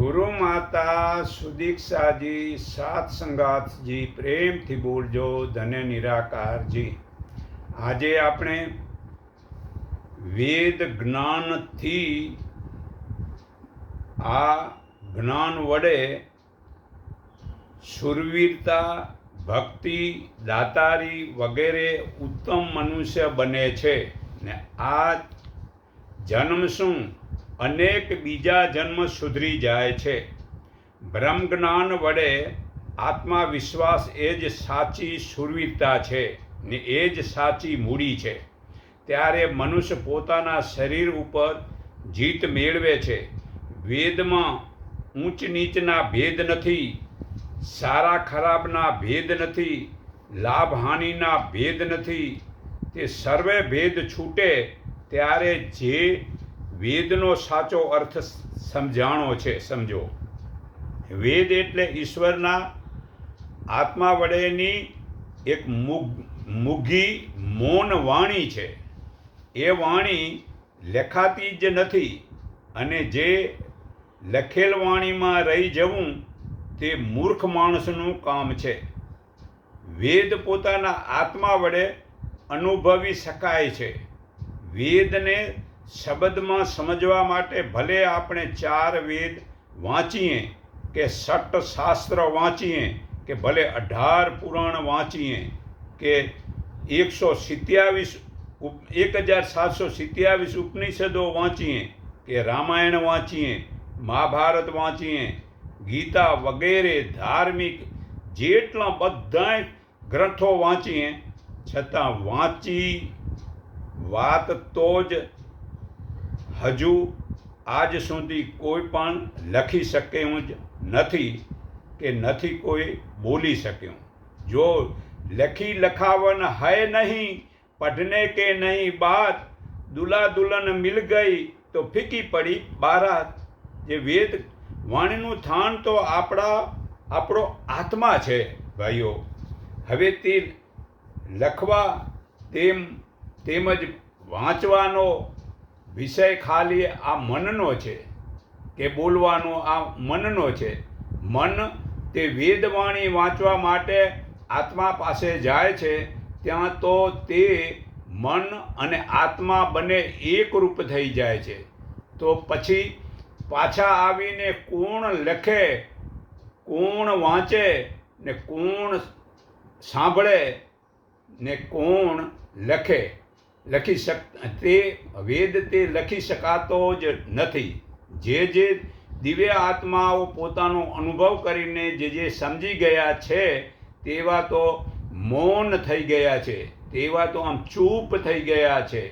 ગુરુ માતા સુદીક્ષાજી સાત સંગાથજી પ્રેમથી બોલજો, ધન્ય નિરાકારજી. આજે આપણે વેદ જ્ઞાનથી આ જ્ઞાન વડે શુરવીરતા ભક્તિ, દાતારી વગેરે ઉત્તમ મનુષ્ય બને છે. ને આ જન્મ શું? અનેક બીજા જન્મ સુધરી જાય છે. બ્રહ્મ જ્ઞાન વડે આત્મવિશ્વાસ એ જ સાચી સુરવીરતા છે ને એ જ સાચી મૂડી છે. ત્યારે મનુષ્ય પોતાના શરીર ઉપર જીત મેળવે છે. વેદમાં ઊંચ નીચના ભેદ નથી, સારા ખરાબના ભેદ નથી લાભ હાનિના ભેદ નથી. તે સર્વે ભેદ છૂટે ત્યારે જે વેદનો સાચો અર્થ સમજાણો છે, સમજો. વેદ એટલે ઈશ્વરના આત્મા વડેની એક મુગ, મૌન વાણી છે. એ વાણી લેખાતી જ નથી અને જે લખેલ વાણીમાં રહી જવું તે મૂર્ખ માણસનું કામ છે. વેદ પોતાના આત્મા વડે અનુભવી શકાય છે. વેદને શબ્દમાં સમજવા માટે ભલે આપણે ચાર વેદ વાંચીએ કે સટ્ટ શાસ્ત્ર વાંચીએ કે ભલે અઢાર પુરાણ વાંચીએ કે એકસો સિત્યાવીસ એક હજાર સાતસો સિત્યાવીસ ઉપનિષદો વાંચીએ કે રામાયણ વાંચીએ, મહાભારત વાંચીએ, ગીતા વગેરે ધાર્મિક જેટલા બધાય ગ્રંથો વાંચીએ, છતાં વાંચી વાત તો જ હજુ આજ સુધી કોઈ પણ લખી શક્યું જ નથી કે નથી કોઈ બોલી શક્યું. જો લખી લખાવન હૈ નહીં, પઢને કે નહીં બાત દુલ્હા દુલ્હન મિલ ગઈ તો ફીકી પડી બારાત. જે વેદ વાણીનું થાન તો આપણા, આપણો આત્મા છે ભાઈઓ. હવે તે લખવા તેમ તેમજ વાંચવાનો વિષય ખાલી આ મનનો છે કે બોલવાનો આ મનનો છે? મન તે વેદવાણી વાંચવા માટે આત્મા પાસે જાય છે, ત્યાં તો તે મન અને આત્મા બંને એકરૂપ થઈ જાય છે. તો પછી પાછા આવીને કોણ લખે, કોણ વાંચે ને કોણ સાંભળે ને કોણ લખે? લખી શક તે વેદ તે લખી શકાતો જ નથી. જે જે દિવ્ય આત્માઓ પોતાનો અનુભવ કરીને જે જે સમજી ગયા છે, તેવા તો મૌન થઈ ગયા છે, તેવા તો આમ ચૂપ થઈ ગયા છે.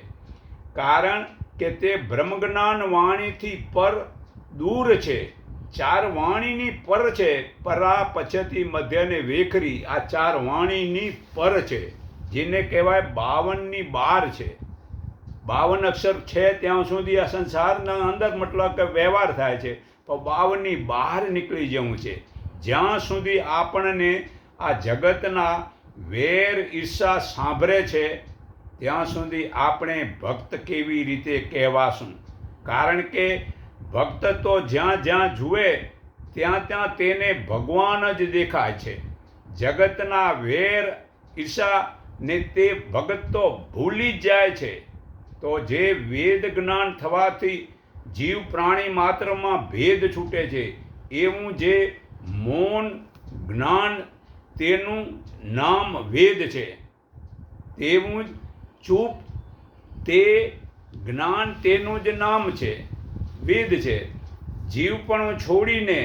કારણ કે તે બ્રહ્મજ્ઞાન વાણીથી પર દૂર છે. ચાર વાણીની પર છે પરા પછતી મધ્યને વેખરી આ ચાર વાણીની પર છે. જેને કહેવાય બાવનની બાર છે. બાવન અક્ષર છે ત્યાં સુધી આ સંસારના અંદર મતલબ કે વ્યવહાર થાય છે. તો બાવનની બહાર નીકળી જવું છે. જ્યાં સુધી આપણને આ જગતના વેર ઈર્ષા સાંભળે છે, ત્યાં સુધી આપણે ભક્ત કેવી રીતે કહેવાશું? કારણ કે ભક્ત તો જ્યાં જ્યાં જુએ, ત્યાં ત્યાં તેને ભગવાન જ દેખાય છે. જગતના વેર ઈર્ષા ને તે ભગત તો ભૂલી જાય છે. તો જે વેદ જ્ઞાન થવાથી જીવ પ્રાણી માત્રમાં ભેદ છૂટે છે, એવું જે મૌન જ્ઞાન તેનું નામ વેદ છે. તેવું જ ચૂપ તે જ્ઞાન તેનું જ નામ છે, વેદ છે. જીવપણું છોડીને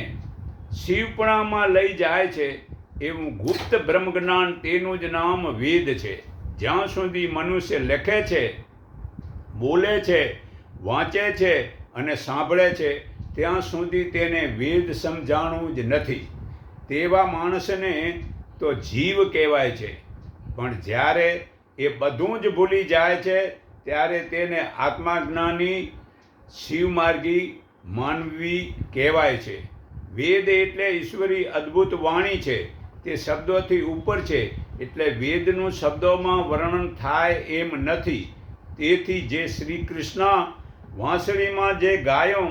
શિવપણામાં લઈ જાય છે. એવું ગુપ્ત બ્રહ્મ જ્ઞાન તેનું જ નામ વેદ છે. જ્યાં સુધી મનુષ્ય લખે છે, બોલે છે, વાંચે છે અને સાંભળે છે, ત્યાં સુધી તેને વેદ સમજાણું જ નથી. તેવા માણસને તો જીવ કહેવાય છે. પણ જ્યારે એ બધું જ ભૂલી જાય છે, ત્યારે તેને આત્માજ્ઞાની શિવમાર્ગી માનવી કહેવાય છે. વેદ એટલે ઈશ્વરી અદ્ભુત વાણી છે. તે શબ્દોથી ઉપર છે, એટલે વેદનું શબ્દોમાં વર્ણન થાય એમ નથી. તેથી જે શ્રી કૃષ્ણ વાંસળીમાં જે ગાયો,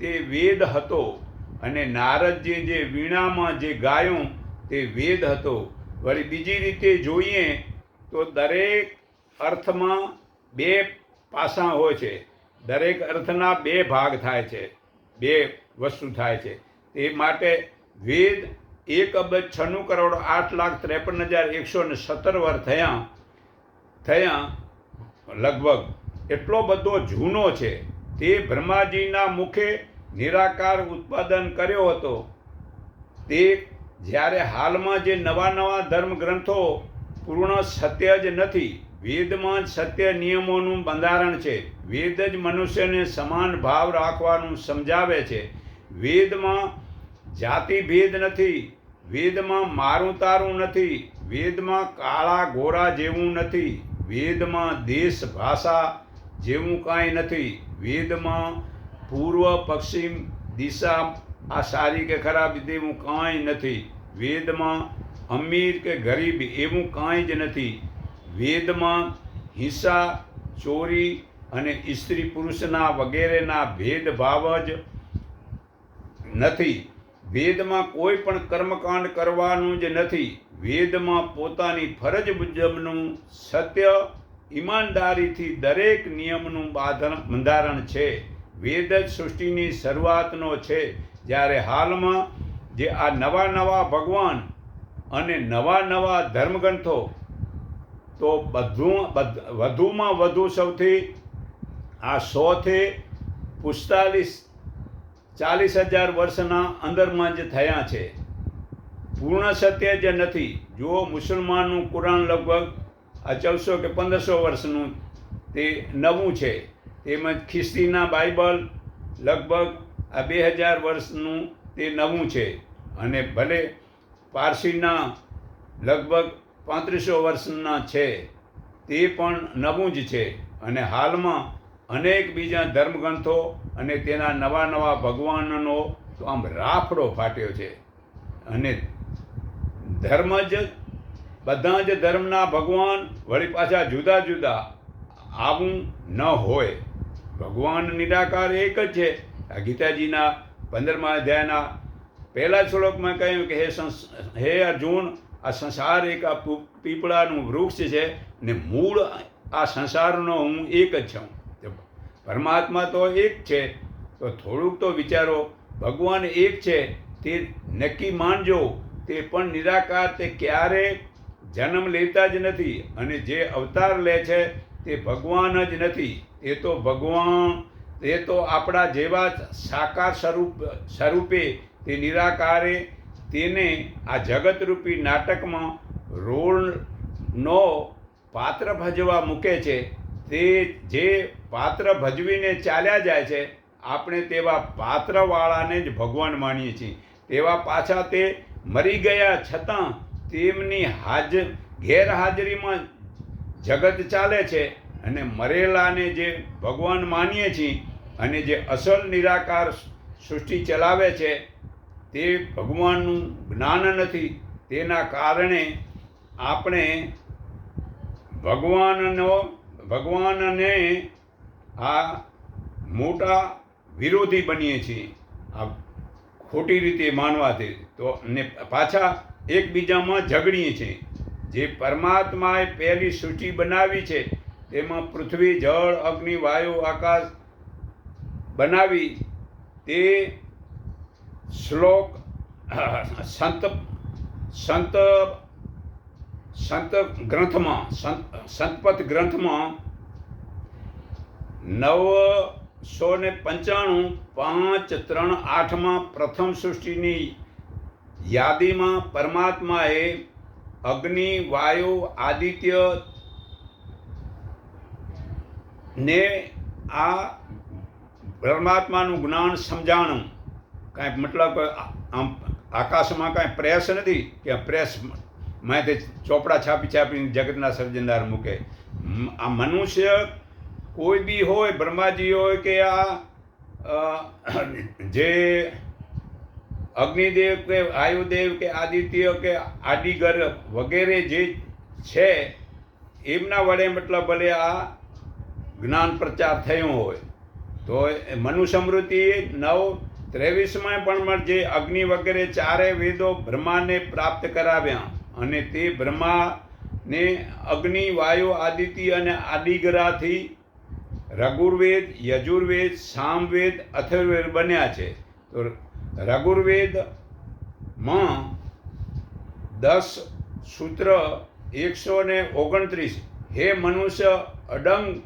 તે વેદ હતો. અને નારદજી જે વીણામાં જે ગાયો, તે વેદ હતો. વળી બીજી રીતે જોઈએ, તો દરેક અર્થમાં બે પાસા હોય છે. દરેક અર્થના બે ભાગ થાય છે. બે વસ્તુ થાય છે. તે માટે વેદ એક અબજ છન્નું કરોડ આઠ લાખ ત્રેપન હજાર એકસો ને સત્તર વર્ષ થયા થયા, લગભગ એટલો બધો જૂનો છે. તે બ્રહ્માજીના મુખે નિરાકાર ઉત્પાદન કર્યો હતો. તે જ્યારે હાલમાં જે નવા નવા ધર્મગ્રંથો પૂર્ણ સત્ય જ નથી, વેદમાં સત્ય નિયમોનું બંધારણ છે. વેદ જ મનુષ્યને સમાન ભાવ રાખવાનું સમજાવે છે. વેદમાં જાતિભેદ નથી વેદમાં મારું તારું નથી, વેદમાં કાળા ગોરા જેવું નથી, વેદમાં દેશ ભાષા જેવું કાંઈ નથી, વેદમાં પૂર્વ પશ્ચિમ દિશા આ સારી કે ખરાબ તેવું કાંઈ નથી, વેદમાં અમીર કે ગરીબ એવું કાંઈ જ નથી, વેદમાં હિંસા, ચોરી અને સ્ત્રી પુરુષના વગેરેના ભેદભાવ જ નથી. વેદમાં કોઈ પણ કર્મકાંડ કરવાનું જ નથી. વેદમાં પોતાની ફરજ મુજબનું સત્ય ઈમાનદારીથી દરેક નિયમનું બાંધણ, બંધારણ છે. વેદ જ સૃષ્ટિની શરૂઆતનો છે. જ્યારે હાલમાં જે આ નવા નવા ભગવાન અને નવા નવા ધર્મગ્રંથો, તો બધું વધુમાં વધુ સૌથી આ સોથી પિસ્તાલીસ ચાલીસ હજાર વર્ષના અંદરમાં જ થયા છે. પૂર્ણ સત્ય જે નથી. જો મુસલમાનનું કુરાન લગભગ આ ચૌદસો કે પંદરસો વર્ષનું તે નવું છે. તેમજ ખ્રિસ્તીના બાઇબલ લગભગ આ બે હજાર વર્ષનું તે નવું છે. અને ભલે પારસીના લગભગ પાંત્રીસો વર્ષના છે, તે પણ નવું જ છે. અને હાલમાં અનેક બીજા ધર્મગ્રંથો અને તેના નવા નવા ભગવાનનો તો આમ રાફડો ફાટ્યો છે. અને ધર્મ જ, બધા જ ધર્મના ભગવાન વળી પાછા જુદા જુદા આવું ન હોય. ભગવાન નિરાકાર એક જ છે. આ ગીતાજીના પંદરમા અધ્યાયના પહેલા શ્લોકમાં કહ્યું કે હે સંસ, હે અર્જુન, આ સંસાર એક આ પીપળાનું વૃક્ષ છે ને મૂળ આ સંસારનો હું એક જ છું. પરમાત્મા તો એક છે, તો થોડુંક તો વિચારો, ભગવાન એક છે, તે નક્કી માનજો, તે પણ નિરાકાર, તે ક્યારે જન્મ લેતા જ નથી અને જે અવતાર લે છે, તે ભગવાન જ નથી. એ તો ભગવાન તે તો આપણા જેવા સાકાર સ્વરૂપ, સ્વરૂપે તે નિરાકારે તેને આ જગતરૂપી નાટકમાં રોલનો પાત્ર ભજવા મૂકે છે. તે જે પાત્ર ભજવીને ચાલ્યા જાય છે, આપણે તેવા પાત્રવાળાને જ ભગવાન માનીએ છીએ. તેવા પાછા તે મરી ગયા છતાં તેમની હાજર ગેરહાજરીમાં જગત ચાલે છે અને મરેલાને જે ભગવાન માનીએ છીએ અને જે અસલ નિરાકાર સૃષ્ટિ ચલાવે છે, તે ભગવાનનું જ્ઞાન નથી. તેના કારણે આપણે ભગવાનનો, ભગવાનને આ મોટા વિરોધી બનીએ છીએ. આ ખોટી રીતે માનવાથી તો ને પાછા એકબીજામાં ઝઘડીએ છીએ. જે પરમાત્માએ પહેલી સૂચિ બનાવી છે, તેમાં પૃથ્વી, જળ, અગ્નિ, વાયુ, આકાશ બનાવી તે શ્લોક, સંત સંત સંત ગ્રંથમાં, સંત સંતપત ગ્રંથમાં નવસો ને પંચાણું પાંચ ત્રણ આઠમાં પ્રથમ સૃષ્ટિની યાદીમાં પરમાત્માએ અગ્નિ, વાયુ, આદિત્ય ને આ પરમાત્માનું જ્ઞાન સમજાણું. કાંઈ મતલબ આમ આકાશમાં કાંઈ પ્રેસ નથી કે પ્રેસમાંથી ચોપડા છાપી છાપીને જગતના સર્જનદાર મૂકે. આ મનુષ્ય કોઈ બી હોય, બ્રહ્માજી હોય કે આ જે અગ્નિદેવ કે આયુદેવ કે આદિત્ય કે આદિગર વગેરે જે છે, એમના વડે મતલબ ભલે આ જ્ઞાન પ્રચાર થયો હોય. તો મનુ સમૃદ્ધિ નવ ત્રેવીસમાં પણ જે અગ્નિ વગેરે ચારે વેદો બ્રહ્માને પ્રાપ્ત કરાવ્યા અને તે બ્રહ્માને અગ્નિ, વાયુ, આદિત્ય અને આદિગરાથી રઘુર્વેદ, યજુર્વેદ, સામવેદ, અથર્વેદ બન્યા છે. તો રઘુર્વેદમાં દસ સૂત્ર એકસો ને ઓગણત્રીસ, હે મનુષ્ય, અડંગ,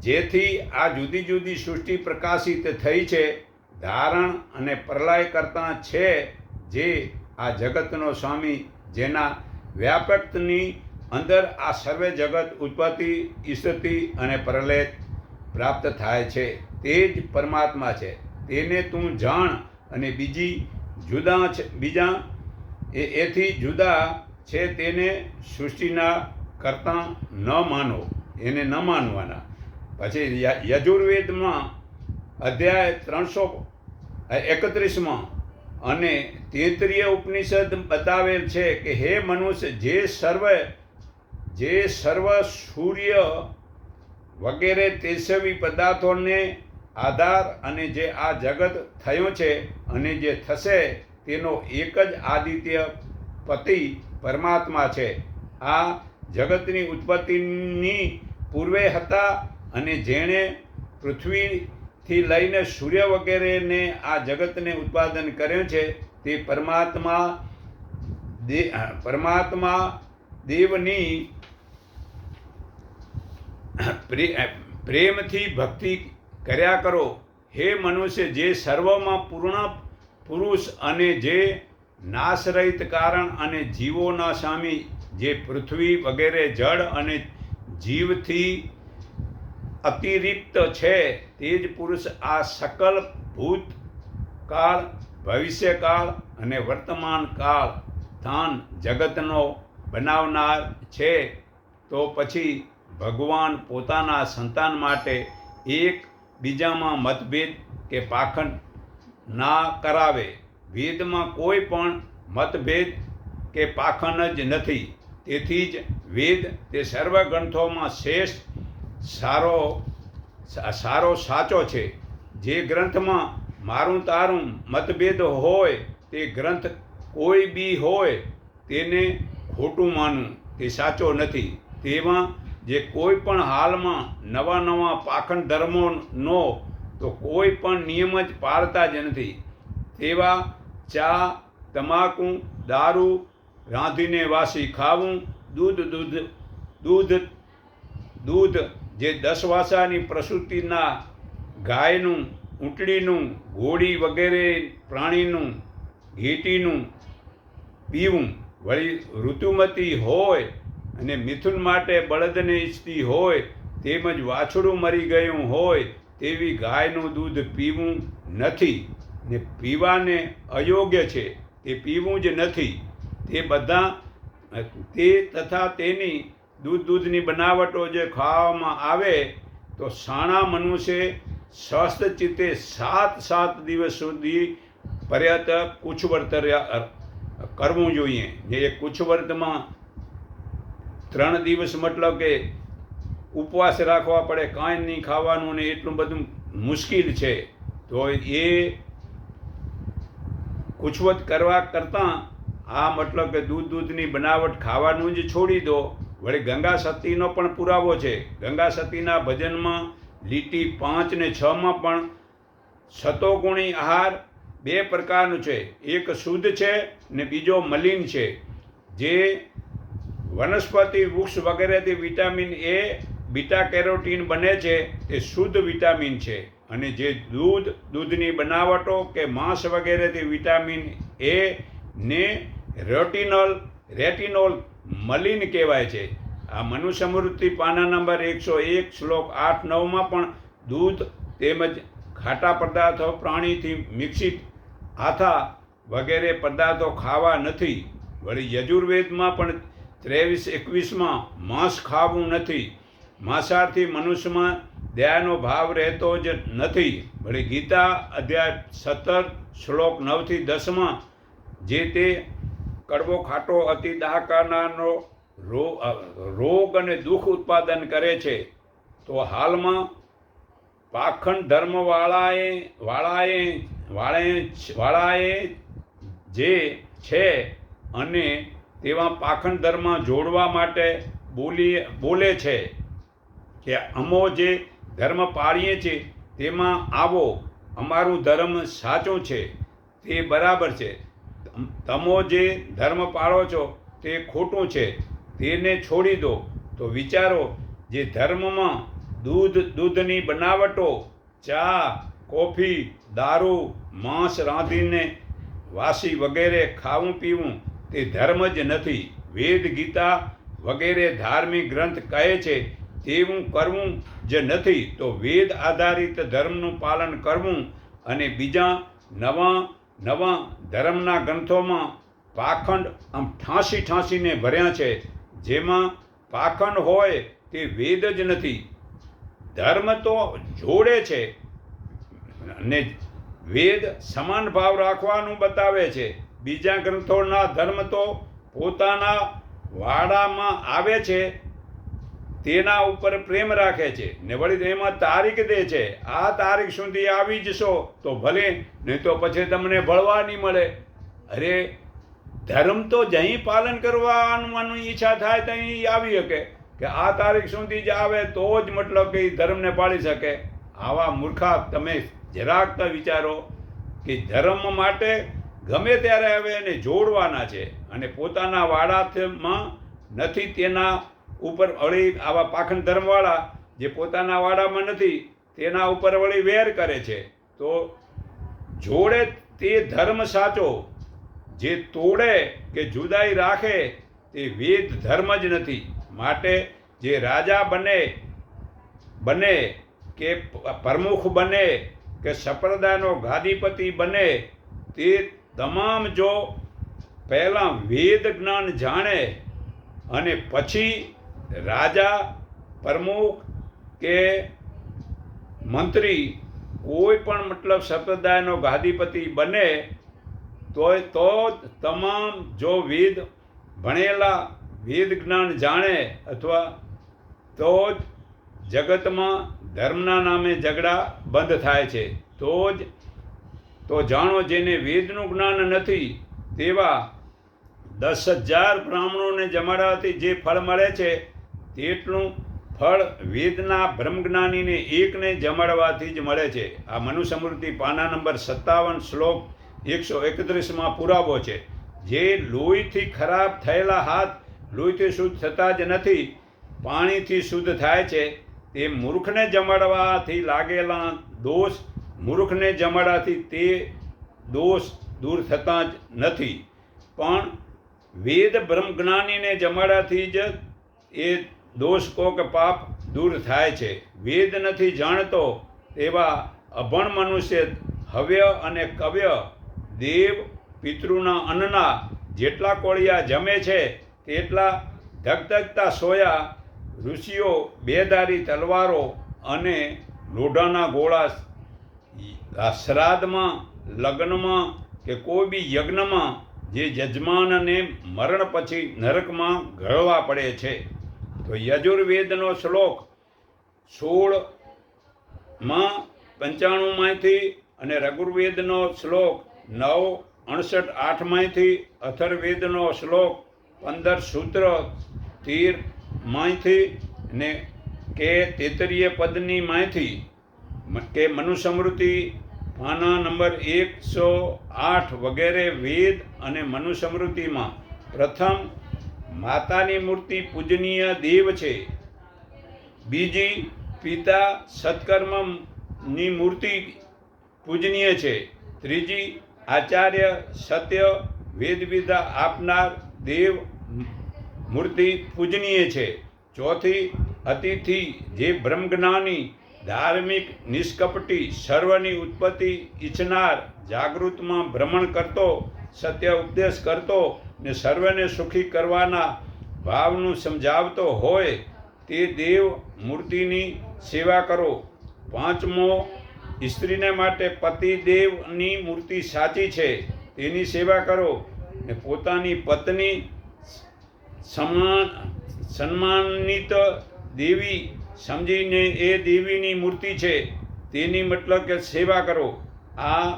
જેથી આ જુદી જુદી સૃષ્ટિ પ્રકાશિત થઈ છે, ધારણ અને પ્રલય કરતા છે જે આ જગતનો સ્વામી, જેના વ્યાપકની અંદર આ સર્વે જગત ઉત્પત્તિ સ્થિતિ અને પ્રલય પ્રાપ્ત થાય છે. તે જ પરમાત્મા છે. તેને તું જાણ અને બીજી જુદા છે, બીજા એ એથી જુદા છે તેને સૃષ્ટિના કરતાં ન માનો, એને ન માનવાના. પછી યજુર્વેદમાં અધ્યાય ત્રણસો એકત્રીસમાં અને તેત્રીય ઉપનિષદ બતાવેલ છે કે હે મનુષ્ય, જે સર્વ જે સર્વ સૂર્ય વગેરે તેજસ્વી પદાર્થોને આધાર અને જે આ જગત થયો છે અને જે થશે તેનો એક જ આદિત્ય પતિ પરમાત્મા છે. આ જગતની ઉત્પત્તિની પૂર્વે હતા અને જેણે પૃથ્વીથી લઈને સૂર્ય વગેરેને આ જગતને ઉત્પાદન કર્યું છે તે પરમાત્મા દે, પરમાત્મા દેવની પ્રેમથી ભક્તિ કર્યા કરો. હે મનુષ્ય, જે સર્વમાં પૂર્ણ પુરુષ અને જે નાશરહિત કારણ અને જીવોના સ્વામી જે પૃથ્વી વગેરે જળ અને જીવથી અતિરિક્ત છે, તે જ પુરુષ આ સકલ ભૂતકાળ ભવિષ્યકાળ અને વર્તમાન કાળ સ્થાન જગતનો બનાવનાર છે. તો પછી ભગવાન પોતાના સંતાન માટે એક બીજામાં મતભેદ કે પાખંડ ના કરાવે. વેદમાં કોઈ પણ મતભેદ કે પાખંડ જ નથી. તેથી જ વેદ તે સર્વ ગ્રંથોમાં શ્રેષ્ઠ, સારો સારો સાચો છે. જે ગ્રંથમાં મારું તારું મતભેદ હોય, તે ગ્રંથ કોઈ બી હોય, તેને ખોટું માનવું તે સાચો નથી. તેમાં જે કોઈ પણ હાલમાં નવા નવા પાખંડ ધર્મોનો તો કોઈ પણ નિયમ જ પાળતા જ નથી. તેવા ચા, તમાકુ, દારૂ, રાંધીને વાસી ખાવું, દૂધ દૂધ દૂધ દૂધ, જે દસ વાસાની પ્રસૂતિના ગાયનું, ઊંટડીનું, ઘોડી વગેરે પ્રાણીનું, ઘેટીનું પીવું. વળી ઋતુમતી હોય અને મિથુન માટે બળદને ઈચ્છતી હોય, તેમજ વાછડું મરી ગયું હોય, તેવી ગાયનું દૂધ પીવું નથી. ને પીવાને અયોગ્ય છે, તે પીવું જ નથી. તે બધા, તે તથા તેની દૂધ દૂધની બનાવટો જે ખાવામાં આવે, તો સાણા મનુષ્ય સ્વસ્થ ચિત્તે સાત સાત દિવસ સુધી પર્યત કુછવર્તર કરવું જોઈએ. જે એ કુછવર્તમાં ત્રણ દિવસ મતલબ કે ઉપવાસ રાખવા પડે, કાંઈ નહીં ખાવાનું ને એટલું બધું મુશ્કેલ છે. તો એ કુછવત કરવા કરતાં આ મતલબ કે દૂધ દૂધની બનાવટ ખાવાનું જ છોડી દો. વળી ગંગા સતીનો પણ પુરાવો છે. ગંગા સતીના ભજનમાં લીટી પાંચ ને છમાં પણ સતોગુણી આહાર બે પ્રકારનું છે. એક શુદ્ધ છે ને બીજો મલિન છે. જે વનસ્પતિ, વૃક્ષ વગેરેથી વિટામિન એ, બીટા કેરોટીન બને છે તે શુદ્ધ વિટામિન છે. અને જે દૂધ, દૂધની બનાવટો કે માંસ વગેરેથી વિટામિન એ ને રેટિનોલ રેટિનોલ મલિન કહેવાય છે. આ મનુસમૃદ્ધિ પાના નંબર એકસો એક, શ્લોક આઠ, નવમાં પણ દૂધ તેમજ ખાટા પદાર્થો પ્રાણીથી મિક્સિત આથા વગેરે પદાર્થો ખાવા નથી. વળી યજુર્વેદમાં પણ ત્રેવીસ એકવીસમાં માંસ ખાવું નથી. માંસાહારથી મનુષ્યમાં દયાનો ભાવ રહેતો જ નથી. ભલે ગીતા અધ્યાય સત્તર, શ્લોક નવથી દસમાં જે તે કડવો ખાટો અતિ દાહકાનાનો રોગ અને દુઃખ ઉત્પાદન કરે છે, તો હાલમાં પાખંડ ધર્મવાળાએ, વાળાએ વાળાએ વાળાએ જે છે અને તેવા પાખંડ ધર્મ જોડવા માટે બોલી બોલે છે કે અમો જે ધર્મ પાળીએ છીએ તેમાં આવો, અમારું ધર્મ સાચો છે, તે બરાબર છે. તમો જે ધર્મ પાળો છો, તે ખોટું છે, તેને છોડી દો. તો વિચારો, જે ધર્મમાં દૂધ, દૂધની બનાવટો, ચા, કોફી, દારૂ, માંસ રાંધીને વાસી વગેરે ખાવું, પીવું તે ધર્મ જ નથી. વેદ, ગીતા વગેરે ધાર્મિક ગ્રંથ કહે છે, તેવું કરવું જ નથી. તો વેદ આધારિત ધર્મનું પાલન કરવું અને બીજા નવા નવા ધર્મના ગ્રંથોમાં પાખંડ આમ ઠાંસી ઠાંસીને ભર્યા છે. જેમાં પાખંડ હોય તે વેદ જ નથી. ધર્મ તો જોડે છે અને વેદ સમાન ભાવ રાખવાનું બતાવે છે. બીજા ગ્રંથોના ધર્મ તો પોતાના વાડામાં આવે છે, તેના ઉપર પ્રેમ રાખે છે. ને વળી એમાં તારીખ દે છે. આ તારીખ સુધી આવી જશો તો ભલે, નહીં તો પછી તમને ભળવા નહીં મળે. અરે, ધર્મ તો જહીં પાલન કરવાનું ઈચ્છા થાય ત્યાં આવી શકે. કે આ તારીખ સુધી જ આવે તો જ મતલબ કે ધર્મને પાળી શકે. આવા મૂર્ખા તમે જરાક વિચારો કે ધર્મ માટે ગમે ત્યારે હવે એને જોડવાના છે અને પોતાના વાડામાં નથી તેના ઉપર વળી આવા પાખંડ ધર્મવાળા જે પોતાના વાડામાં નથી તેના ઉપર વળી વેર કરે છે. તો જોડે તે ધર્મ સાચો, જે તોડે કે જુદાઈ રાખે તે વેદ ધર્મ જ નથી. માટે જે રાજા બને બને કે પ્રમુખ બને કે સંપ્રદાયનો ગાદીપતિ બને તે તમામ જો પહેલાં વેદ જ્ઞાન જાણે અને પછી રાજા, પ્રમુખ કે મંત્રી કોઈ પણ મતલબ સંપ્રદાયનો ગાદીપતિ બને તો જ તમામ જો વેદ ભણેલા, વેદ જ્ઞાન જાણે અથવા તો જ જગતમાં ધર્મના નામે ઝઘડા બંધ થાય છે, તો જ તો જાણો જેને વેદનું જ્ઞાન નથી, તેવા દસ હજાર બ્રાહ્મણોને જમાડવાથી જે ફળ મળે છે, તેટલું ફળ વેદના બ્રહ્મજ્ઞાનીને એકને જમાડવાથી જ મળે છે. આ મનુસ્મૃતિ પાના નંબર સત્તાવન શ્લોક એકસો એકત્રીસમાં પુરાવો છે. જે લોહીથી ખરાબ થયેલા હાથ લોહીથી શુદ્ધ થતા જ નથી, પાણીથી શુદ્ધ થાય છે, તે મૂર્ખને જમાડવાથી લાગેલા દોષ મૂર્ખને જમાડાથી તે દોષ દૂર થતા જ નથી. પણ વેદ બ્રહ્મજ્ઞાનીને જમાડાથી જ એ દોષ કો કે પાપ દૂર થાય છે. વેદ નથી જાણતો એવા અભણ મનુષ્ય હવ્ય અને કવ્ય દેવ પિતૃના અન્નના જેટલા કોળિયા જમે છે, તેટલા ધગધગતા સોયા ઋષિઓ બેદારી તલવારો અને લોઢાના ગોળા શ્રાદ્ધમાં લગ્નમાં કે કોઈ બી યજ્ઞમાં જે યજમાનને મરણ પછી નરકમાં ગળવા પડે છે. તો યજુર્વેદનો શ્લોક સોળમાં પંચાણુંમાંથી અને રઘુર્વેદનો શ્લોક નવ, અણસઠ, આઠમાંથી, અથર્વેદનો શ્લોક પંદર સૂત્ર તેરમાંથી ને કે તેતરીય પદની માંથી કે મનુસ્મૃતિ પાના નંબર એકસો આઠ વગેરે વેદ અને મનુસ્મૃતિમાં પ્રથમ માતાની મૂર્તિ પૂજનીય દેવ છે. બીજી પિતા સત્કર્મની મૂર્તિ પૂજનીય છે. ત્રીજી આચાર્ય સત્ય વેદવિદ્યા આપનાર દેવ મૂર્તિ પૂજનીય છે. ચોથી અતિથિ જે બ્રહ્મજ્ઞાની ધાર્મિક નિષ્કપટી સર્વની ઉત્પત્તિ ઈચ્છનાર જાગૃતમાં ભ્રમણ કરતો, સત્ય ઉપદેશ કરતો ને સર્વને સુખી કરવાના ભાવનું સમજાવતો હોય તે દેવ મૂર્તિની સેવા કરો. પાંચમો, સ્ત્રીને માટે પતિ દેવની મૂર્તિ સાચી છે, તેની સેવા કરો ને પોતાની પત્ની સમાન, સન્માનિત દેવી સમજીને એ દેવીની મૂર્તિ છે, તેની મતલબ કે સેવા કરો. આ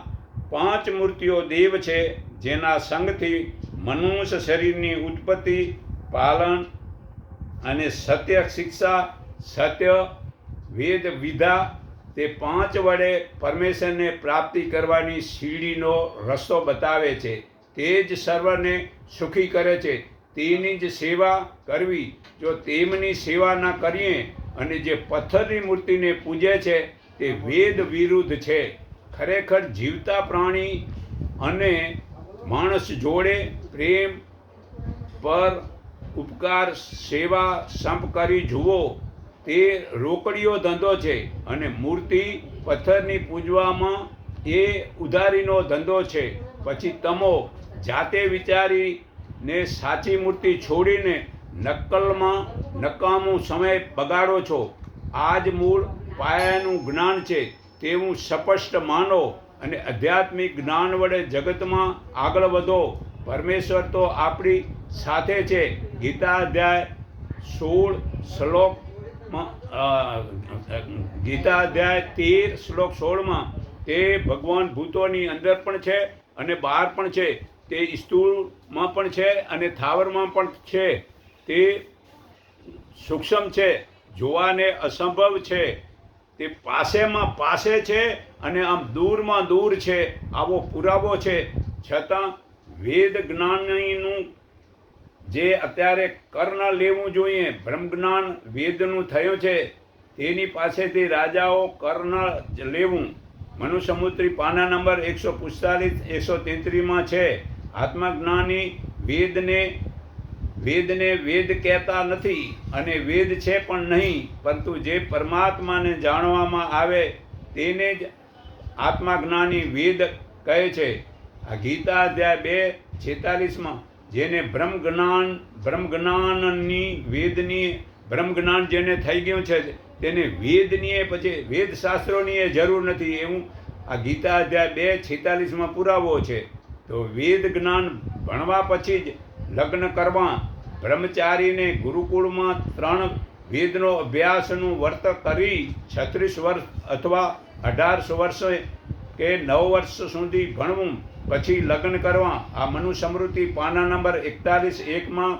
પાંચ મૂર્તિઓ દેવ છે, જેના સંગથી મનુષ્ય શરીરની ઉત્પત્તિ, પાલન અને સત્ય શિક્ષા, સત્ય, વેદ, વિધા, તે પાંચ વડે પરમેશ્વરને પ્રાપ્તિ કરવાની સીડીનો રસ્તો બતાવે છે. તે જ સર્વને સુખી કરે છે. તેની જ સેવા કરવી. જો તેમની સેવા ના કરીએ અને જે પથ્થરની મૂર્તિને પૂજે છે તે વેદ વિરુદ્ધ છે. ખરેખર જીવતા પ્રાણી અને માણસ જોડે પ્રેમ પર ઉપકાર, સેવા, સંપ કરી જુઓ, તે રોકડીયો ધંધો છે અને મૂર્તિ પથ્થરની પૂજવામાં એ ઉધારીનો ધંધો છે. પછી તમો જાતે વિચારીને સાચી મૂર્તિ છોડીને નકલમાં નકામું સમય બગાડો છો. આ જ મૂળ પાયાનું જ્ઞાન છે. તેવું સ્પષ્ટ માનો અને આધ્યાત્મિક જ્ઞાન વડે જગતમાં આગળ વધો. પરમેશ્વર તો આપણી સાથે છે. ગીતા અધ્યાય સોળ શ્લોકમાં ગીતા અધ્યાય તેર શ્લોક સોળમાં તે ભગવાન ભૂતોની અંદર પણ છે અને બહાર પણ છે. તે સ્થૂળમાં પણ છે અને થાવરમાં પણ છે. તે સૂક્ષ્મ છે, જોવાને અસંભવ છે. તે પાસેમાં પાસે છે અને આમ દૂરમાં દૂર છે. આવો પુરાવો છે. છતાં વેદ જ્ઞાનીનું જે અત્યારે કર્ણ લેવું જોઈએ, બ્રહ્મજ્ઞાન વેદનું થયું છે, તેની પાસેથી રાજાઓ કર્ણ લેવું. મનુસમુદ્રી પાના નંબર એકસો પિસ્તાલીસ, એકસો તેત્રીસમાં છે. આત્મજ્ઞાની વેદને વેદને વેદ કહેતા નથી અને વેદ છે પણ નહીં, પરંતુ જે પરમાત્માને જાણવામાં આવે તેને જ આત્માજ્ઞાની વેદ કહે છે. આ ગીતા અધ્યાય બે, છેતાલીસમાં, જેને બ્રહ્મજ્ઞાન જ્ઞાન બ્રહ્મ જ્ઞાનની વેદની, બ્રહ્મજ્ઞાન જેને થઈ ગયું છે, તેને વેદની એ પછી વેદ શાસ્ત્રોની એ જરૂર નથી એવું આ ગીતા અધ્યાય બે, છેતાલીસમાં પુરાવો છે. તો વેદ જ્ઞાન ભણવા પછી જ લગ્ન કરવા બ્રહ્મચારીને ગુરુકુળમાં ત્રણ વેદનો અભ્યાસનું વર્ત કરી છત્રીસ વર્ષ અથવા અઢારસો વર્ષે કે નવ વર્ષ સુધી ભણવું, પછી લગ્ન કરવા, આ મનુ સમૃદ્ધિ પાના નંબર એકતાલીસ એકમાં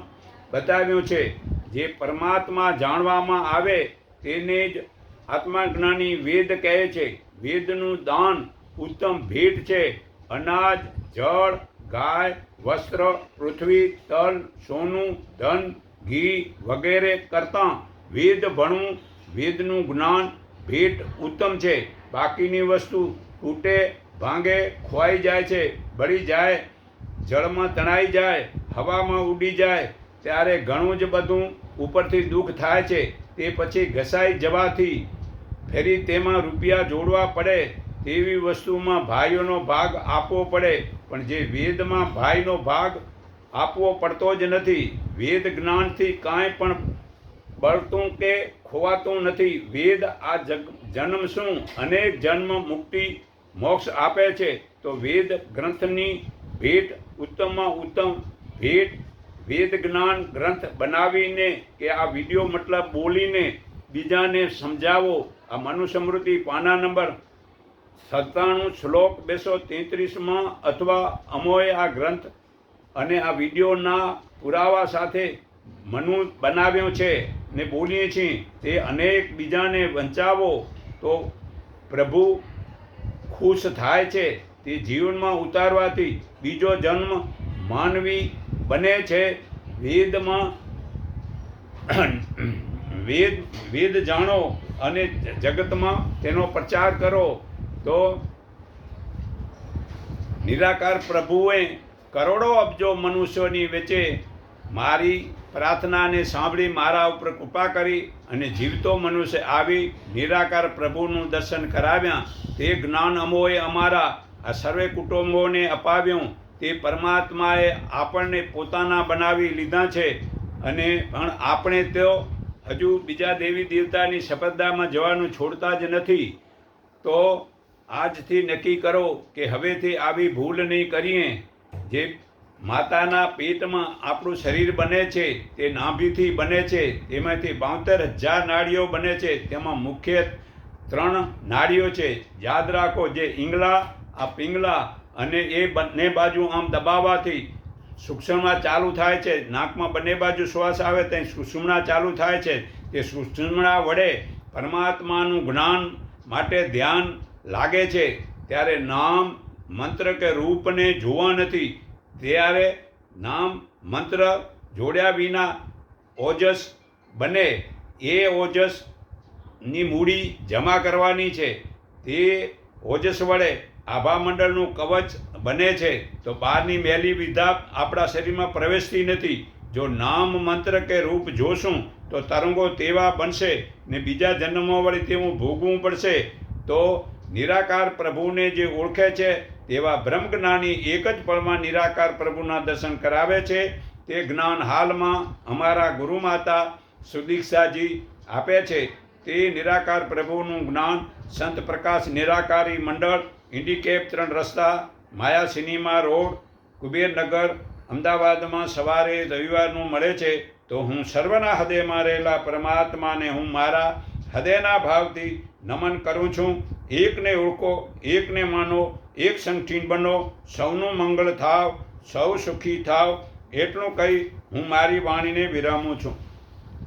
બતાવ્યું છે. જે પરમાત્મા જાણવામાં આવે તેને જ આત્મજ્ઞાની વેદ કહે છે. વેદનું દાન ઉત્તમ ભેટ છે. અનાજ, જળ ગાય, વસ્ત્ર, પૃથ્વી, તલ, સોનું, ધન, ઘી વગેરે કરતાં વેદ ભણવું, વેદનું જ્ઞાન ભેટ ઉત્તમ છે. બાકીની વસ્તુ તૂટે, ભાંગે, ખોવાઈ જાય છે, બળી જાય, જળમાં તણાઈ જાય, હવામાં ઉડી જાય, ત્યારે ઘણું જ બધું ઉપરથી દુઃખ થાય છે. તે પછી ઘસાઈ જવાથી ફરી તેમાં રૂપિયા જોડવા પડે, તેવી વસ્તુમાં ભાઈઓનો ભાગ આપવો પડે. પણ જે વેદમાં ભાઈનો ભાગ આપવો પડતો જ નથી, વેદ જ્ઞાનથી કાંઈ પણ બળતું કે ખોવાતું નથી. વેદ આ જન્મ શું અનેક જન્મ મુક્તિ મોક્ષ આપે છે? તો વેદ ગ્રંથની ભેટ ઉત્તમમાં ઉત્તમ ભેટ વેદ જ્ઞાન ગ્રંથ બનાવીને કે આ વીડિયો મતલબ બોલીને બીજાને સમજાવો. આ મનુસ્મૃતિ પાના નંબર સત્તાણું શ્લોક બેસો તેત્રીસમાં અથવા અમોએ આ ગ્રંથ અને આ વિડીયોના પુરાવા સાથે મનુ બનાવ્યો છે ને બોલીએ છીએ, તે અનેક બીજાને વંચાવો તો પ્રભુ ખુશ થાય છે. તે જીવનમાં ઉતારવાથી બીજો જન્મ માનવી બને છે. વેદમાં વેદ વેદ જાણો અને જગતમાં તેનો પ્રચાર કરો. તો નિરાકાર પ્રભુએ કરોડો અબજો મનુષ્યોની વચ્ચે મારી પ્રાર્થનાને સાંભળી મારા ઉપર કૃપા કરી અને જીવતો મનુષ્ય આવી નિરાકાર પ્રભુનું દર્શન કરાવ્યા. તે જ્ઞાન અમોએ અમારા આ સર્વે કુટુંબોને અપાવ્યું. તે પરમાત્માએ આપણને પોતાના બનાવી લીધા છે અને પણ આપણે તો હજુ બીજા દેવી દેવતાની સફળતામાં જવાનું છોડતા જ નથી. તો આજથી નક્કી કરો કે હવેથી આવી ભૂલ નહીં કરીએ. જે માતાના પેટમાં આપણું શરીર બને છે, તે નાભીથી બને છે, તેમાંથી બાવતેર હજાર નાળીઓ બને છે, તેમાં મુખ્ય ત્રણ નાળીઓ છે. યાદ રાખો જે ઈંગલા, આ પિંગલા અને એ બંને બાજુ આમ દબાવવાથી સુષુમ્ના ચાલુ થાય છે. નાકમાં બંને બાજુ શ્વાસ આવે ત્યાં સુષુમણા ચાલુ થાય છે. તે સુષુમણા વડે પરમાત્માનું જ્ઞાન માટે ધ્યાન લાગે છે ત્યારે નામ મંત્ર કે રૂપને જોવા નથી, ત્યારે નામ મંત્ર જોડ્યા વિના ઓજસ બને. એ ઓજસની મૂડી જમા કરવાની છે. તે ઓજસ વડે આભામંડળનું કવચ બને છે. તો બહારની મેલી વિધા આપણા શરીરમાં પ્રવેશતી નથી. જો નામ મંત્ર કે રૂપ જોશું, તો તરંગો તેવા બનશે ને બીજા જન્મો વળી તેવું ભોગવું પડશે. તો નિરાકાર પ્રભુને જે ઓળખે છે, તેવા બ્રહ્મ જ્ઞાની એક જ પળમાં નિરાકાર પ્રભુના દર્શન કરાવે છે. તે જ્ઞાન હાલમાં અમારા ગુરુમાતા સુદીક્ષાજી આપે છે. તે નિરાકાર પ્રભુનું જ્ઞાન સંત પ્રકાશ નિરાકારી મંડળ, ઇન્ડિકેપ ત્રણ રસ્તા, માયા સિનેમા રોડ, કુબેરનગર, અમદાવાદમાં સવારે રવિવારનું મળે છે. તો હું સર્વના હૃદયમાં રહેલા પરમાત્માને હું મારા હૃદયના ભાવથી નમન કરું છું. એકને ઓળખો, એકને માનો, એક સંગઠીન બનો, સૌનું મંગળ થાવ, સૌ સુખી થાવ, એટલું કહી હું મારી વાણીને વિરામું છું.